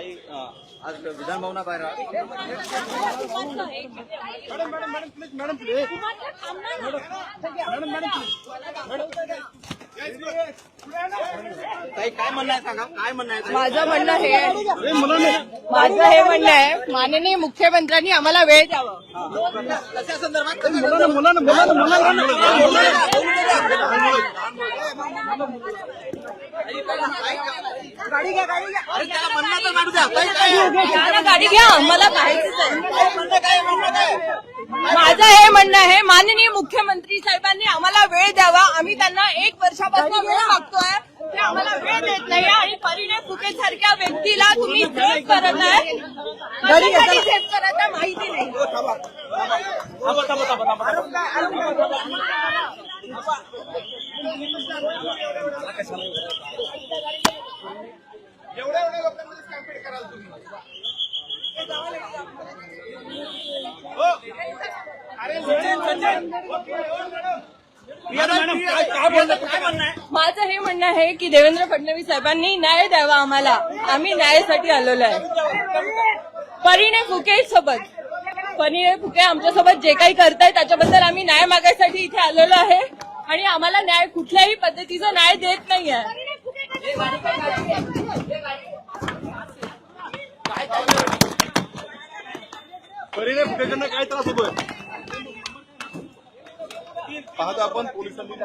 आज विधान भवनाबाहेर आहात. ताई काय म्हणणं आहे सांगा? काय म्हणणं आहे? ताई? माझं म्हणणं हे माझं हे म्हणणं आहे माननीय मुख्यमंत्र्यांनी आम्हाला वेळ द्यावा. संदर्भात? गाडी घ्या गाडी घ्या. अरे त्याला म्हणणं तर काढू द्या काय? गाडी घ्या मला काय म्हणणं काय? माझं हे म्हणणं आहे माननीय मुख्यमंत्री साहेबांनी आम्हाला वेळ द्यावा. आम्ही त्यांना एक वर्षापासून वेळ मागतोय. ते आम्हाला वेळ देत नाही. आणि परिणय फुके सारख्या व्यक्तीला तुम्ही सेफ करत आहे. कशासाठी सेफ करत आहे माहिती नाही एवढ्या लोकांमध्ये कॅम्पेन कराल तुम्ही हो. अरे सचिन सचिन मॅडम काय काय बोलणं काय म्हणणं आहे माझं हे म्हणणं आहे की देवेंद्र फडणवीस साहेबांनी न्याय द्यावा आम्हाला. आम्ही न्यायासाठी आलेलो आहे. परिणय फुके सोबत. परिणय फुके आमच्यासोबत जे काही करताय त्याच्याबद्दल आम्ही न्याय मागायसाठी इथे आलेलो आहे. आणि आम्हाला न्याय कुठल्याही पद्धतीचा न्याय देत नाहीये. आहे काय त्रास होतोय? पाहता आपण पोलिसांनी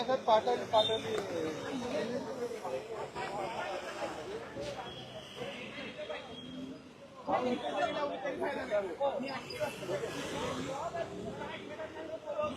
सर पाठवली पाठवली